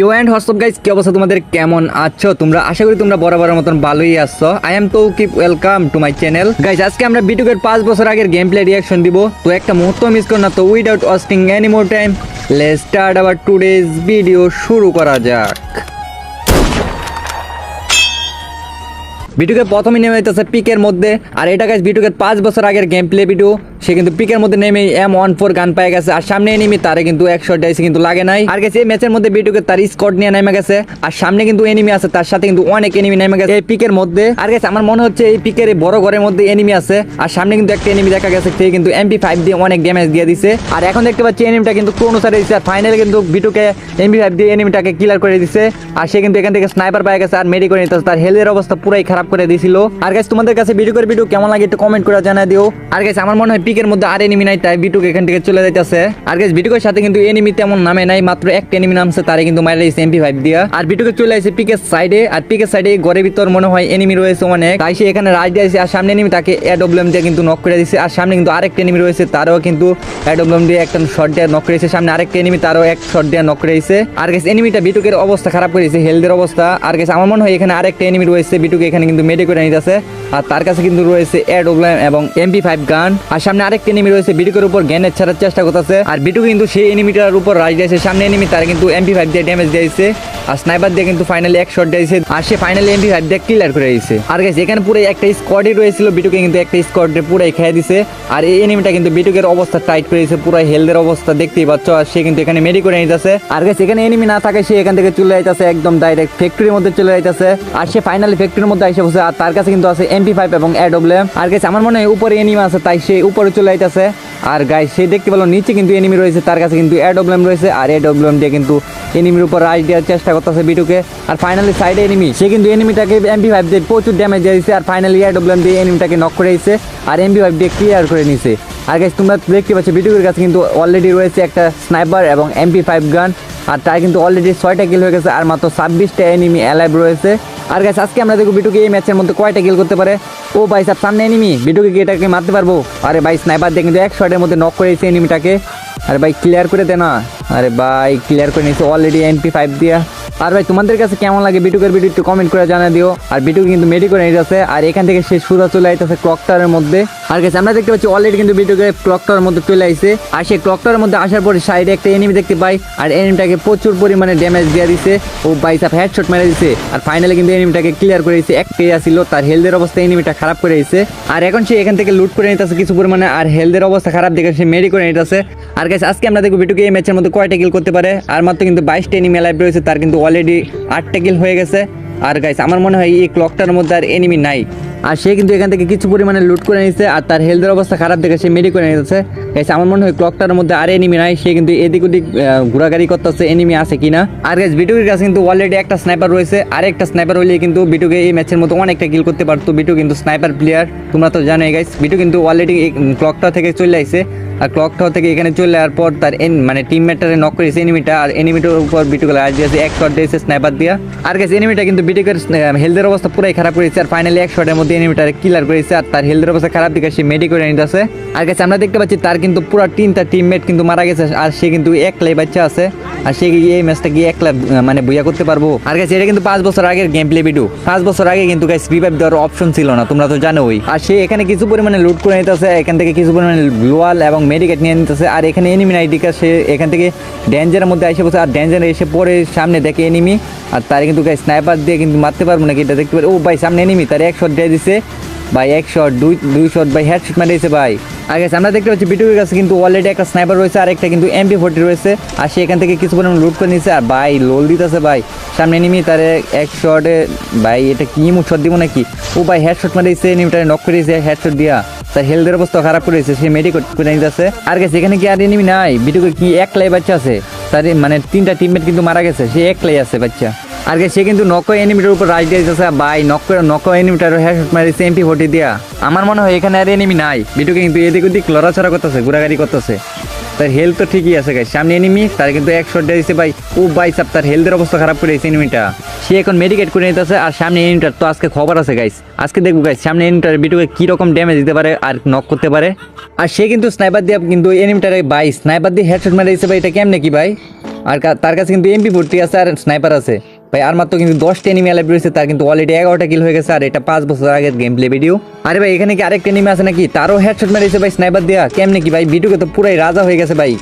You and WhatsApp guys কি অবস্থা তোমাদের? কেমন আছো? তোমরা আশা করি তোমরা বরাবরের মতন ভালোই আসছো আই এম তো keep welcome to my channel guys আজকে আমরা বিটুকের পাঁচ বছর আগের গেম প্লে রিয়াকশন দিব। তো একটা মুহূর্ত মিস কর না তো without wasting any more time লে স্টার্ট আওয়ার টুডেজ ভিডিও শুরু করা যাক। বিটুকে প্রথমে নেমে যেতেছে পিকের মধ্যে। আর এটা গাছ বিটুকের পাঁচ বছর আগের গেম প্লে ভিডিও সে কিন্তু পিকের মধ্যে নেমে এম ওয়ান ফোর গান পেয়ে গেছে। আর সামনে এনিমি তারে কিন্তু একশো ডাইসে কিন্তু লাগে নাই। আর গেছে এই ম্যাচের মধ্যে বিটুকে তার স্কট নিয়ে নেমে গেছে। আর সামনে কিন্তু এনিমি আছে, তার সাথে কিন্তু অনেক এনিমি নেমে গেছে এই পিকের মধ্যে। আর গেছে আমার মনে হচ্ছে এই পিকের এই বড় ঘরের মধ্যে এনিমি আছে। আর সামনে কিন্তু একটা এনিমি দেখা গেছে, সে কিন্তু এমপি ফাইভ দিয়ে অনেক ড্যামেজ দিয়ে দিছে। আর এখন দেখতে পাচ্ছি এনিমিটা কিন্তু ক্রোনো সারে দিচ্ছে আর ফাইনালি কিন্তু বিটুকে এমপি ফাইভ দিয়ে এনিমিটাকে কিলার করে দিছে। আর সে কিন্তু এখান থেকে স্নাইপার পেয়ে গেছে আর মেডি করে নিতে তার হেলথের অবস্থা পুরাই খারাপ করে দিয়েছিল আর গাইস তোমাদের কাছে ভিডিও করে ভিডিও কেমন লাগে একটু কমেন্ট করে জানাই দিও। আর গাইস আমার মনে হয় পিকের মধ্যে আর এনিমি নাই, তাই বিটুক এখান থেকে চলে যাইতেছে। আর গাইস বিটুকের সাথে কিন্তু এনিমি তেমন নামে নাই, মাত্র একটা এনিমি নামছে, তারে কিন্তু মাইরা দিয়েছে এমপি ফাইভ দিয়া। আর বিটুকে চলে আসছে পিকের সাইডে আর পিকের সাইডে ঘরের ভিতর মনে হয় এনিমি রয়েছে অনেক। তাই সে এখানে রাজ দিয়েছে আর সামনে এনিমি তাকে এডব্লিউএম দিয়ে কিন্তু নক করে দিয়েছে আর সামনে কিন্তু আরেকটা এনিমি রয়েছে, তারও কিন্তু এডব্লিউএম দিয়ে একটা শট দিয়ে নক করেছে সামনে আরেকটা এনিমি তারও এক শট দিয়ে নক করেছে আর গেছে এনিমিটা বিটুকের অবস্থা খারাপ করেছে হেলথের অবস্থা। আর গেছে আমার মনে হয় এখানে আরেকটা এনিমি রয়েছে বিটুকে এখানে কিন্তু মেডি করে নিতেছে। আর তার কাছে কিন্তু রয়েছে এডব্লিউএম এবং এমপি ফাইভ গান আর সামনে আরেকটা এনিমি রয়েছে বিটুকের উপর গ্যানের ছাড়ার চেষ্টা করতেছে। আর বিটু কিন্তু সেই এনিমিটার উপর রাজ দিয়েছে। সামনে এনিমি তার কিন্তু এমপি ফাইভ দিয়ে ড্যামেজ দিয়েছে। আর স্নাইপার দিয়ে কিন্তু ফাইনালি এক শট দিয়েছে। আর সে ফাইনালি এমপি ফাইভ দিয়ে ক্লিয়ার করে দিয়েছে। আর গেছে এখানে পুরো একটা স্কোয়াডই রয়েছিল। বিটুকে কিন্তু একটা স্কোয়াডে পুরো খেয়ে দিছে। আর এই এনিমিটা কিন্তু বিটুকের অবস্থা টাইট করে দিয়েছে। পুরো হেলথের অবস্থা দেখতেই পাচ্ছ। আর সে কিন্তু এখানে মেডি করে নিতেছে। আর গেছে এখানে এনিমি না থাকে সে এখান থেকে চলে যাইতেছে। একদম ডাইরেক্ট ফ্যাক্টরির মধ্যে চলে যাইতেছে। আর সে ফাইনালি ফ্যাক্টরির মধ্যে এসে বসে। আর তার কাছে কিন্তু আছে এমপি ফাইভ এবং এডব্লিউএম আর গেছে আমার মনে হয় উপরে এনিমি আছে, তাই সে উপরে চলে যাইতেছে আর গাই সে দেখতে পেল নিচে কিন্তু এনিমি রয়েছে, তার কাছে কিন্তু এডব্লিউএম রয়েছে, আর এডব্লিউএম দিয়ে কিন্তু এনিমির উপর রাইড দেওয়ার চেষ্টা করতেছে বিটুকে আর ফাইনালি সাইডে এনিমি সে কিন্তু এনিমিটাকে এমপি ফাইভ দিয়ে প্রচুর ড্যামেজ দিয়েছে আর ফাইনালি এডব্লিউএম দিয়ে এনিমিটাকে নক করে দিয়েছে আর এমপি ফাইভ দিয়ে ক্লিয়ার করে নিছে। আর গাইস তোমরা দেখতে পাচ্ছ বিটুকের কাছে কিন্তু অলরেডি রয়েছে একটা স্নাইপার এবং এমপি ফাইভ গান আর তার কিন্তু অলরেডি ছয়টা কিল হয়ে গেছে, আর মাত্র ছাব্বিশটা এনিমি অ্যালাইভ রয়েছে। আর গাইস আজকে আমরা দেখব বিটুকে এই ম্যাচের মধ্যে কয়টা কিল করতে পারে। ও ভাই সাহেব সামনে এনিমি বিটুকে কি এটাকে মারতে পারব? আরে ভাই স্নাইপার দিয়ে কিন্তু এক শটের মধ্যে নক করে দিয়েছে এনিমিটাকে আরে ভাই ক্লিয়ার করে দে না। আরে ভাই ক্লিয়ার করে নিয়েছে অলরেডি এমপি ফাইভ দিয়া। আর ভাই, তোমাদের কাছে কেমন লাগে বিটুকের ভিডিও একটু কমেন্ট করে জানা দিও। আর বিটুক কিন্তু মেডি করে নিয়ে যাচ্ছে। আর এখান থেকে সে সুদা চলে আইতেছে ক্লক মধ্যে। আর গেছে আমরা দেখতে পাচ্ছি অলরেডি কিন্তু বিটুকে ক্লক টাওয়ারের মধ্যে চলে আইছে। আর সেই ক্লক টাওয়ারের মধ্যে আসার পরে সাইডে একটা এনিমি দেখতে পাই। আর এনিমিটাকে প্রচুর পরিমাণে ড্যামেজ দিয়ে দিছে। ও বাইসাপ হেডশট মেরে দিছে। আর ফাইনালি কিন্তু এনিমিটাকে ক্লিয়ার করে দিছে। একটাই আসছিল তার হেলথের অবস্থা এনিমিটা খারাপ করে দিছে। আর এখন সে এখান থেকে লুট করে নিতেছে কিছু পরিমাণে। আর হেলথের অবস্থা খারাপ দেখে সে মেরি করে নিতেছে। আর গেছে আজকে আমরা দেখব বিটুকে এই ম্যাচের মধ্যে কয়টা কিল করতে পারে। আর মাত্র কিন্তু বাইশটা এনিমি লাইভ রয়েছে, তার কিন্তু অলরেডি আটটা কিল হয়ে গেছে। আর গাইস আমার মনে হয় এই ক্লকটার মধ্যে আর এনিমি নাই। আর সে কিন্তু এখান থেকে কিছু পরিমাণে লুট করে নিচ্ছে আর তার হেলথের অবস্থা খারাপ দেখে সে মেডি করে নিয়েছে গেছে আমার মনে হয় ক্লকটার মধ্যে আর এনিমি নাই, সে কিন্তু এদিক ওদিক ঘোরাগাড়ি করতেছে এনিমি আছে কিনা। আর গাইস বিটুকের কাছে কিন্তু অলরেডি একটা স্নাইপার রয়েছে, আর একটা স্নাইপার হলে কিন্তু বিটুকে এই ম্যাচের মতো অনেকটা কিল করতে পারতো। বিটু কিন্তু স্নাইপার প্লেয়ার তোমরা তো জানোই গাইস বিটু কিন্তু অলরেডি ক্লকটা থেকে চলে আসছে আর ক্লক টাওয়ার থেকে এখানে চলে যাওয়ার পর তার এন মানে টিমমেটারে নক করেছে এনিমিটা আর এনিমিটার উপর বিটুকে আর দিয়েছে এক শট দিয়েছে স্নাইপার দিয়া। আর গেছে এনিমিটা কিন্তু বিটুকের হেলথের অবস্থা পুরাই খারাপ করেছে আর ফাইনালি এক শটের মধ্যে এনিমিটারে কিলার করেছে। আর তার হেলথের অবস্থা খারাপ দিকে সে মেডি করে নিতেছে। আর গেছে আমরা দেখতে পাচ্ছি তার কিন্তু পুরো তিনটা টিমমেট কিন্তু মারা গেছে। আর সে কিন্তু একলাই বাচ্চা আছে। আর সে এই ম্যাচটা গিয়ে একলা মানে বইয়া করতে পারব। আর গেছে এটা কিন্তু পাঁচ বছর আগের গেম প্লে ভিডিও পাঁচ বছর আগে কিন্তু গাইস রিভাইভ দেওয়ার অপশন ছিল না, তোমরা তো জানোই। আর সে এখানে কিছু পরিমাণে লুট করে নিতেছে, এখান থেকে কিছু পরিমাণে গ্লোয়াল এবং মেডিকেট নিয়ে নিতেছে, আর এখানে এনিমি নাইডিকা সে এখান থেকে ড্যাঞ্জারের মধ্যে এসে বসে আর ড্যাঞ্জারে এসে পরে সামনে দেখে এনিমি আর তার কিন্তু গাইস স্নাইপার দিয়ে কিন্তু মারতে পারব নাকি এটা দেখতে পারে ও ভাই, সামনে এনিমি তার এক শট দিয়ে দিছে। ভাই, এক শট দুই দুই শট ভাই হেড শট মারিয়েছে ভাই। আগে আমরা দেখতে পাচ্ছি বিটুকের কাছে কিন্তু অলরেডি একটা স্নাইপার রয়েছে, আর একটা কিন্তু এমপি ফোর্টি রয়েছে। আর সে এখান থেকে কিছু পরিমাণ লুট করে নিচ্ছে আর ভাই লোল দিতেছে ভাই। সামনে নিমি তার এক শটে ভাই, এটা কি মুখ শট দিব নাকি? ও ভাই হেড শট মারিয়েছে নিমিটারে নক করে দিয়েছে হেড শট দিয়া। তার হেলথের অবস্থা খারাপ করেছে সে মেডিকেট করে নিতেছে। আর গেছে এখানে কি আর এনিমি নাই? বিটুকে কি একলাই বাচ্চা আছে? তার মানে তিনটা টিমমেট কিন্তু মারা গেছে, সে এক একলাই আছে বাচ্চা। আর সে কিন্তু নক এনিমিটার উপর রাজ দিয়েছে বাই নক নক এনিমিটার হ্যাঁ মারিছে এমপি ফোর্টি দিয়া। আমার মনে হয় এখানে আর এনিমি নাই। বিটুকে কিন্তু এদিক ওদিক লড়াছড়া করতেছে, ঘোরাঘুরি করতেছে। তার হেলথ তো ঠিকই আছে গাই সামনে এনিমি তার কিন্তু এক শট দিয়েছে ভাই। ও ভাই সাপ তার হেলথের অবস্থা খারাপ করে দিয়েছে এনিমিটা সে এখন মেডিকেট করে নিতেছে, আর সামনে এনিমিটার তো আজকে খবর আছে গাইস আজকে দেখব গাইস সামনে এনিমিটার বিটুকে কি রকম ড্যামেজ দিতে পারে আর নক করতে পারে। আর সে কিন্তু স্নাইপার দিয়ে কিন্তু এনিমিটারে ভাই স্নাইপার দিয়ে হেডশট মেরে দিয়েছে, ভাই। এটা কেমনে কি, ভাই? আর তার কাছে কিন্তু এমপি ফোরটি আছে, আর স্নাইপার আছে। ভাই, আর মাত্র কিন্তু দশটা এনিমি অ্যালাইভ রয়েছে, তার কিন্তু অলরেডি এগারোটা কিল হয়ে গেছে, আর এটা পাঁচ বছর আগের গেম প্লে ভিডিও আরে ভাই, এখানে কি আরেকটা এনিমি আছে নাকি? তারও হেডশট মেরেছে ভাই স্নাইপার দেওয়া কেমনে কি ভাই ভিডিওকে তো পুরাই রাজা হয়ে গেছে ভাই।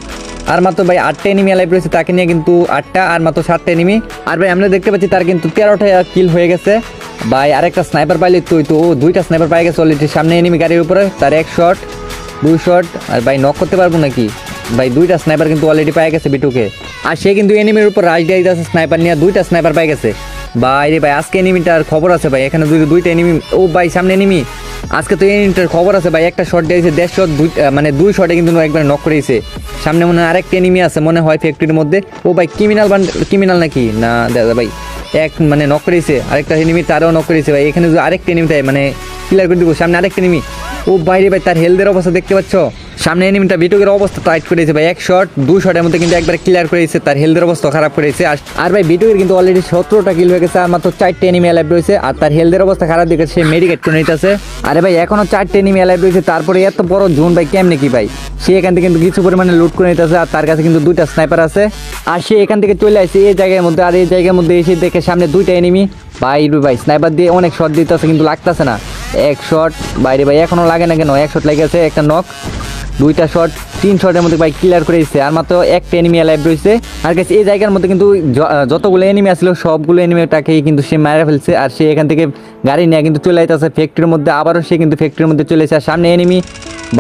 আর মাত্র ভাই আটটা এনিমি অ্যালাইভ রয়েছে, তাকে নিয়ে কিন্তু আটটা, আর মাত্র সাতটা এনিমি আর ভাই, আমরা দেখতে পাচ্ছি তার কিন্তু তেরোটা কিল হয়ে গেছে। ভাই, আরেকটা স্নাইপার পাইলে তুই তো ও দুইটা স্নাইপার পাই গেছে অলরেডি সামনে এনিমি গাড়ির উপরে, তার এক শট দুই শট আর ভাই নক করতে পারব নাকি? ভাই, দুইটা স্নাইপার কিন্তু অলরেডি পাই গেছে বিটুকে আর সে কিন্তু এনিমির উপর রাজ দিয়ে আছে স্নাইপার নিয়ে দুইটা স্নাইপার পাই গেছে। ভাই রে ভাই, আজকে এনিমিটার খবর আছে ভাই, এখানে দুই দুইটা এনিমি ও ভাই, সামনে এনিমি আজকে তো এনিমিটার খবর আছে ভাই, একটা শট দিয়েছে, দেড় শট দুই মানে দুই শটে কিন্তু একবার নক করেছে। সামনে মনে হয় আরেকটা এনিমি আছে, মনে হয় ফ্যাক্টরির মধ্যে। ও ভাই ক্রিমিনাল ক্রিমিনাল নাকি? না, দাদা ভাই, এক মানে নক করেছে, আরেকটা এনিমি তারও নক করেছে ভাই। এখানে আরেকটা এনিমিটা মানে ক্লিয়ার করে দিব, সামনে আরেকটা এনিমি ও বাইরে ভাই, তার হেলথের অবস্থা দেখতে পাচ্ছ? সামনে এনিমিটা বিটুকের অবস্থা টাইট করেছে ভাই, এক শট দুই শটের মধ্যে কিন্তু একবার ক্লিয়ার করেছে তার হেলথের অবস্থা খারাপ করেছে আর আর ভাই বিটুকের কিন্তু অলরেডি সতেরোটা কিল হয়ে গেছে, আর মাত্র চারটে এনিমি অ্যালাইভ রয়েছে, আর তার হেলথের অবস্থা খারাপ দেখে সে মেডিকেট করে নিতেছে। আরে ভাই, এখনও চারটে এনিমি অ্যালাইভ রয়েছে, তারপরে এত বড় জোন ভাই, কেমনে কি ভাই? সে এখান থেকে কিন্তু কিছু পরিমাণে লুট করে নিতেছে, আর তার কাছে কিন্তু দুইটা স্নাইপার আছে। আর সে এখান থেকে চলে আসছে এই জায়গার মধ্যে, আর এই জায়গার মধ্যে এসে দেখে সামনে দুইটা এনিমি ভাই ভাই স্নাইপার দিয়ে অনেক শট দিতেছে, কিন্তু লাগতেছে না। এক শট বাইরে ভাই, এখনও লাগে না কেন? এক শট লেগেছে, একটা নক দুইটা শট তিন শটের মধ্যে ভাই ক্লিয়ার করে দিচ্ছে আর মাত্র একটা এনিমি লাইভ রয়েছে। আর কাছে এই জায়গার মধ্যে কিন্তু যতগুলো এনিমি আসলো সবগুলো এনিমিটাকেই কিন্তু সে মারা ফেলছে। আর সে এখান থেকে গাড়ি নিয়ে কিন্তু চলে যাইতেছে ফ্যাক্টরির মধ্যে। আবারও সে কিন্তু ফ্যাক্টরির মধ্যে চলে এসে আর সামনে এনিমি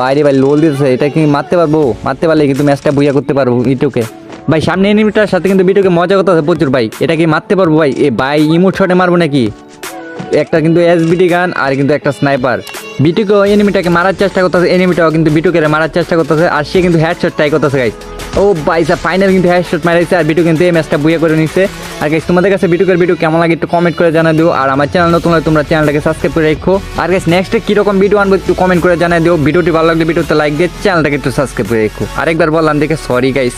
বাইরে ভাই লোল দিতেছে। এটা কি মারতে পারব? মারতে পারলে কিন্তু ম্যাচটা বুইয়া করতে পারব ইটুকে ভাই, সামনে এনিমিটার সাথে কিন্তু বিটুকে মজা করতে আছে প্রচুর ভাই। এটা কি মারতে পারব ভাই? এ ভাই ইমোট শটে মারবো নাকি? একটা কিন্তু এসবিডি গান আর কিন্তু একটা স্নাইপার বিটুকে এনিমিটাকে মারার চেষ্টা করতেছে এনিমিটাও কিন্তু বিটুকে মারার চেষ্টা করতেছে, আর সে কিন্তু হেডশট ট্রাই করতেছে গাইস ও বাইসা ফাইনাল কিন্তু হেডশট মারাইছে, আর বিটু কিন্তু এই ম্যাচটা বুয়ে করে নিচ্ছে আর গাইস তোমাদের কাছে বিটুকের ভিডিও কেমন লাগে একটু কমেন্ট করে জানা দিও, আর আমার চ্যানেল নতুন হলে তোমরা চ্যানেলটাকে সাবস্ক্রাইব করে রাখো। আর গাইস নেক্সটে কীরকম ভিডিও আনব একটু কমেন্ট করে জানাই দিও, ভিডিওটি ভালো লাগলে ভিডিওতে লাইক দিয়ে চ্যানেলটাকে একটু সাবস্ক্রাইব করে রাখো। আরেকবার বললাম দেখে সরি গাইস